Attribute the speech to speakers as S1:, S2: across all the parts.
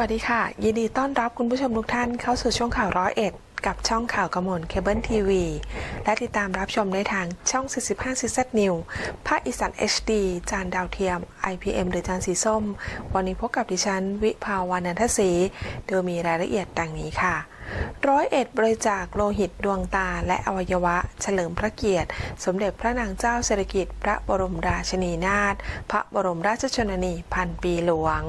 S1: วัสดีค่ะ ยินดีต้อนรับคุณผู้ชมทุกท่านเข้าสู่ช่วงข่าวร้อยเอ็ดกับช่องข่าวกระมวลเคเบิลทีวีและติดตามรับชมได้ทางช่อง 45 CZ New ภาคอีสาน HD จานดาวเทียม IPM หรือจานสีส้ม วันนี้พบกับดิฉัน วิภาวานันทศรีโดยมีรายละเอียดดังนี้ค่ะร้อยเอ็ดบริจาคโลหิตดวงตาและอวัยวะ เฉลิมพระเกียรติ สมเด็จพระนางเจ้าสิริกิติ์พระบรมราชินีนาถพระบรมราชชนนีพันปีหลวง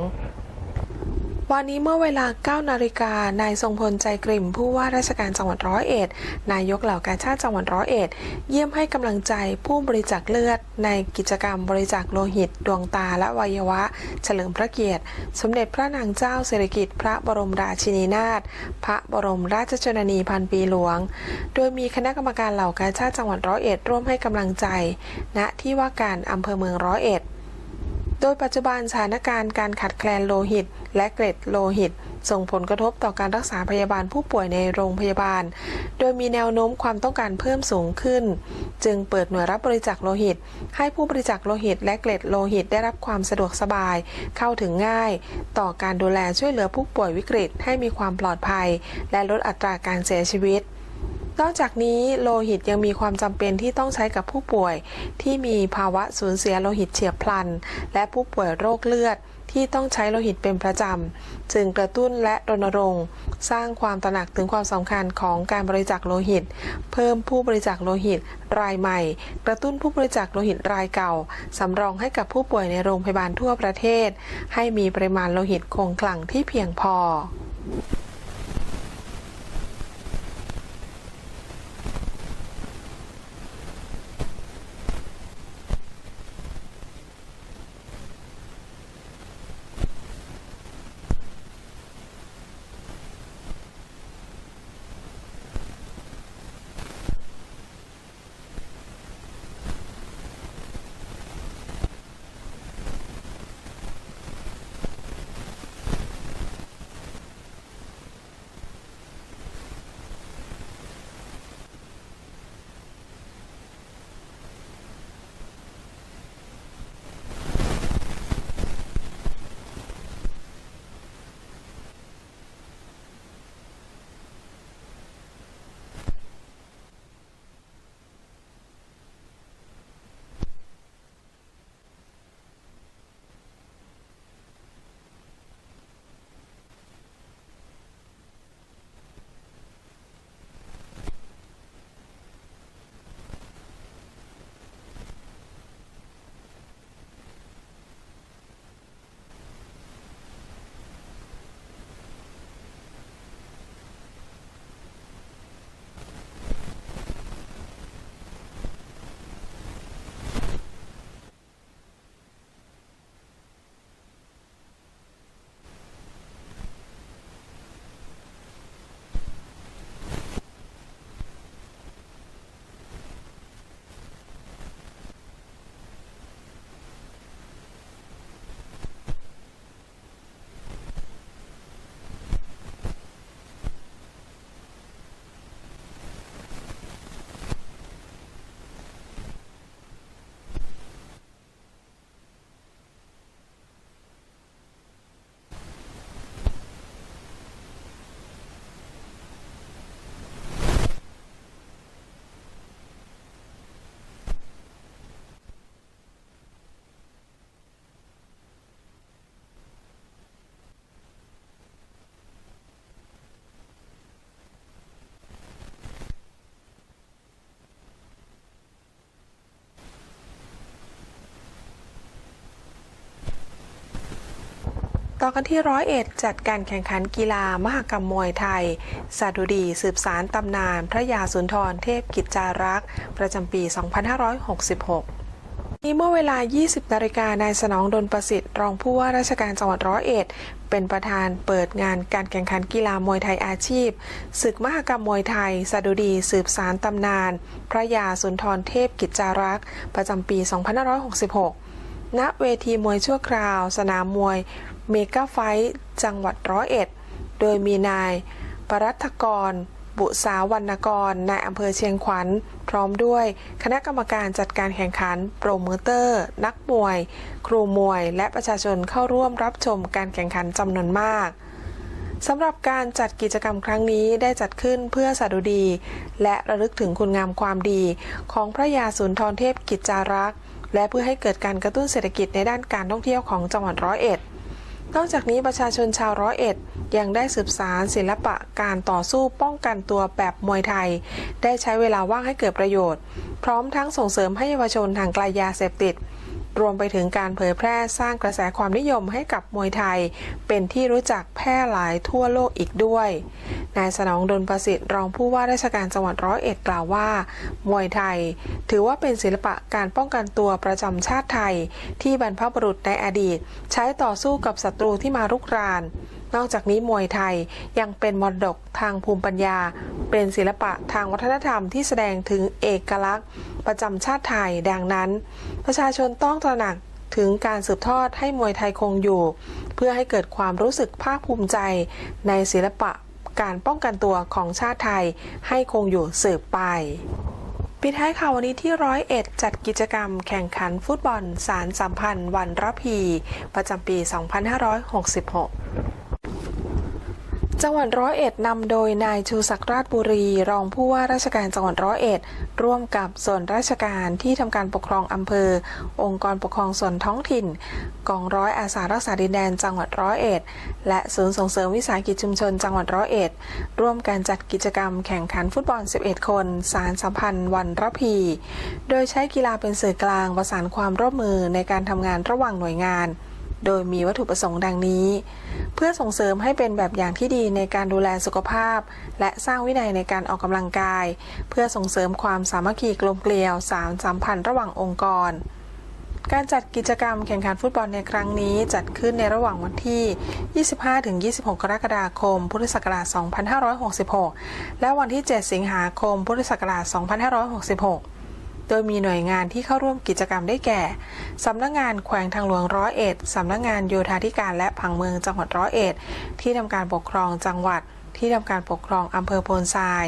S1: วันนี้เมื่อเวลา 9 นาฬิกา นายทรงพลใจกริ่ม ผู้ว่าราชการจังหวัดร้อยเอ็ด นายกเหล่ากาชาติจังหวัดร้อยเอ็ด เยี่ยมให้กำลังใจผู้บริจาคเลือด ในกิจกรรมบริจาคโลหิต ดวงตาและวัยวะ เฉลิมพระเกียรติ สมเด็จพระนางเจ้าสิริกิติ์พระบรมราชินีนาถ พระบรมราชชนนีพันปีหลวง โดยมีคณะกรรมการเหล่ากาชาติจังหวัดร้อยเอ็ดร่วมให้กำลังใจ ณ ที่ว่าการอำเภอเมืองร้อยเอ็ด โดยปัจจุบันสถานการณ์การขาดแคลนโลหิต และเกล็ดโลหิต ส่งผลกระทบต่อการรักษาพยาบาลผู้ป่วยในโรงพยาบาล โดยมีแนวโน้มความต้องการเพิ่มสูงขึ้น จึงเปิดหน่วยรับบริจาคโลหิต ให้ผู้บริจาคโลหิต และเกล็ดโลหิตได้รับความสะดวกสบาย เข้าถึงง่าย ต่อการดูแลช่วยเหลือผู้ป่วยวิกฤตให้มีความปลอดภัย และลดอัตราการเสียชีวิต นอกจากนี้โลหิตยังมีความจำเป็นที่ต้องใช้กับผู้ป่วยที่มีภาวะสูญเสียโลหิตเฉียบพลัน และผู้ป่วยโรคเลือดที่ต้องใช้โลหิตเป็นประจำ จึงกระตุ้นและรณรงค์ สร้างความตระหนักถึงความสำคัญของการบริจาคโลหิต เพิ่มผู้บริจาคโลหิตรายใหม่ กระตุ้นผู้บริจาคโลหิตรายเก่า สำรองให้กับผู้ป่วยในโรงพยาบาลทั่วประเทศ ให้มีปริมาณโลหิตคงคลังที่เพียงพอ ต่อกันที่ร้อยเอ็ดจัดการแข่งขันกีฬามหกรรมมวยไทยสาดุดีสืบสารตำนาน พระยาสุนทรเทพกิจจารักษ์ ประจำปี 2566นี้เมื่อเวลา 20 นาฬิกานายสนองดลประสิทธิ์ รองผู้ว่าราชการจังหวัดร้อยเอ็ด เป็นประธานเปิดงานการแข่งขันกีฬามวยไทยอาชีพ ศึกมหกรรมมวยไทยสดุดี สืบสารตำนาน พระยาสุนทรเทพกิจจารักษ์ ประจำปี 2566 ณเวทีมวยชั่วคราว สนามมวย เมกาไฟท์จังหวัดร้อยเอ็ด โดยมีนายปรัฐกร บุษาวรรณกรนายอำเภอเชียงขวัญ พร้อมด้วยคณะกรรมการจัดการแข่งขัน โปรโมเตอร์ นักมวย ครูมวย และประชาชนเข้าร่วมรับชมการแข่งขันจำนวนมากสำหรับการจัดกิจกรรมครั้งนี้ได้จัดขึ้นเพื่อสดุดี และระลึกถึงคุณงามความดี ของพระยาสุนทรเทพกิจจารักษ์ และเพื่อให้เกิดการกระตุ้นเศรษฐกิจในด้านการท่องเที่ยวของจังหวัดร้อยเอ็ด นอกจากนี้ประชาชนชาวร้อยเอ็ดยังได้สืบสารศิลปะการต่อสู้ป้องกันตัวแบบมวยไทย ได้ใช้เวลาว่างให้เกิดประโยชน์ พร้อมทั้งส่งเสริมให้เยาวชนห่างไกลยาเสพติด รวมไปถึงการเผยแพร่สร้างกระแสความนิยมให้กับมวยไทย เป็นที่รู้จักแพร่หลายทั่วโลกอีกด้วย นายสนองดลประสิทธิ์รองผู้ว่าราชการจังหวัดร้อยเอ็ดกล่าวว่า มวยไทย ถือว่าเป็นศิลปะการป้องกันตัวประจำชาติไทย ที่บรรพบุรุษในอดีต ใช้ต่อสู้กับศัตรูที่มารุกราน นอกจากนี้มวยไทยยังเป็นมรดกทางภูมิปัญญา เป็นศิลปะทางวัฒนธรรมที่แสดงถึงเอกลักษณ์ ประจำชาติไทยดังนั้น ประชาชนต้องตระหนักถึงการสืบทอดให้มวยไทยคงอยู่ เพื่อให้เกิดความรู้สึกภาคภูมิใจในศิลปะ การป้องกันตัวของชาติไทยให้คงอยู่สืบไปปิดท้ายข่าววันนี้ที่ร้อยเอ็ดจัดกิจกรรมแข่งขันฟุตบอลสารสัมพันธ์วันระพี ประจำปี 2566 จังหวัดร้อยเอ็ดนำโดยนายชูศักดิ์ราชบุรี รองผู้ว่าราชการจังหวัดร้อยเอ็ด ร่วมกับส่วนราชการที่ทำการปกครองอำเภอ องค์กรปกครองส่วนท้องถิ่น กองร้อยอาสารักษาดินแดนจังหวัดร้อยเอ็ด และศูนย์ส่งเสริมวิสาหกิจชุมชนจังหวัดร้อยเอ็ด ร่วมการจัดกิจกรรมแข่งขันฟุตบอล 11 คน สารสัมพันธ์วันระพี โดยใช้กีฬาเป็นสื่อกลางประสานความร่วมมือในการทำงานระหว่างหน่วยงาน โดยมีวัตถุประสงค์ดังนี้ เพื่อส่งเสริมให้เป็นแบบอย่างที่ดีในการดูแลสุขภาพ และสร้างวินัยในการออกกำลังกาย เพื่อส่งเสริมความสามัคคีกลมเกลียวสารสัมพันธ์ระหว่างองค์กรการจัดกิจกรรมแข่งขันฟุตบอลในครั้งนี้จัดขึ้นในระหว่างวันที่ 25-26 กรกฎาคม พุทธศักราช 2566 และวันที่ 7 สิงหาคม พุทธศักราช 2566 โดยมีหน่วยงานที่เข้าร่วมกิจกรรมได้แก่ สำนักงานแขวงทางหลวงร้อยเอ็ด สำนักงานโยธาธิการและผังเมืองจังหวัดร้อยเอ็ด ที่ทำการปกครองจังหวัดที่ทำการปกครองอำเภอโพนทราย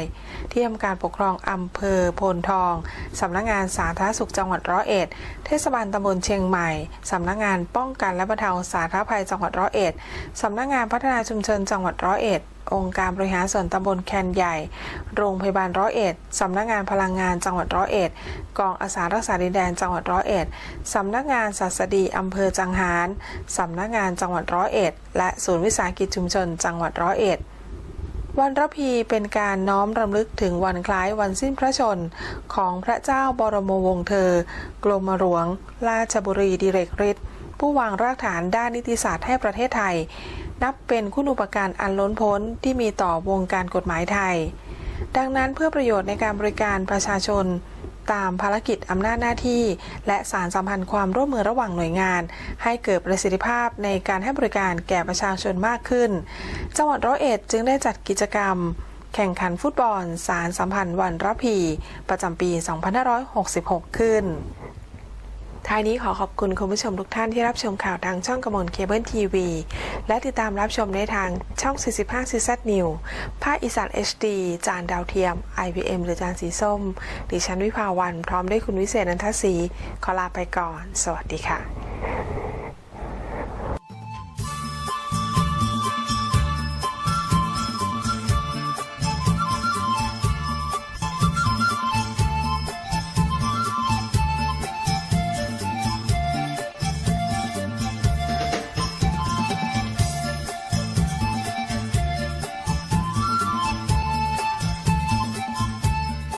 S1: ที่ทำการปกครองอำเภอโพนทองสำนักงานสาธารณสุขจังหวัดร้อยเอ็ด เทศบาลตำบลเชียงใหม่สำนักงานป้องกันและบรรเทาสาธารณภัยจังหวัดร้อยเอ็ดสำนักงานพัฒนาชุมชนจังหวัดร้อยเอ็ด องค์การบริหารส่วนตำบลแคนใหญ่ โรงพยาบาลร้อยเอ็ดสำนักงานพลังงานจังหวัดร้อยเอ็ด กองอาสารักษาดินแดนจังหวัดร้อยเอ็ดสำนักงานศาสดีอำเภอจังหารสำนักงานจังหวัดร้อยเอ็ด และศูนย์วิสาหกิจชุมชนจังหวัดร้อยเอ็ดวันระพีเป็นการน้อมรำลึกถึงวันคล้ายวันสิ้นพระชน ของพระเจ้าบรมวงศ์เธอ กรมหลวง ราชบุรีดิเรกฤทธิ์ผู้วางรากฐานด้านนิติศาสตร์ให้ประเทศไทย นับเป็นคุณูปการอันล้นพ้นที่มีต่อวงการกฎหมายไทย ดังนั้นเพื่อประโยชน์ในการบริการประชาชน ตามภารกิจอำนาจหน้าที่ และสารสัมพันธ์ความร่วมมือระหว่างหน่วยงาน ให้เกิดประสิทธิภาพในการให้บริการแก่ประชาชนมากขึ้น จังหวัดร้อยเอ็ดจึงได้จัดกิจกรรม แข่งขันฟุตบอล สารสัมพันธ์วันระพี ประจำปี 2566 ขึ้น ท้ายนี้ขอขอบคุณคุณผู้ชมทุกท่านที่รับชมข่าวทางช่องกระมวลเคเบิลทีวี และติดตามรับชมได้ทางช่อง 45 c z New ภาคอีสาน HD จานดาวเทียม IBM หรือจานสีส้ม ดิฉันวิภาวันพร้อมด้วยคุณวิเศษนันทศรีขอลาไปก่อน สวัสดีค่ะ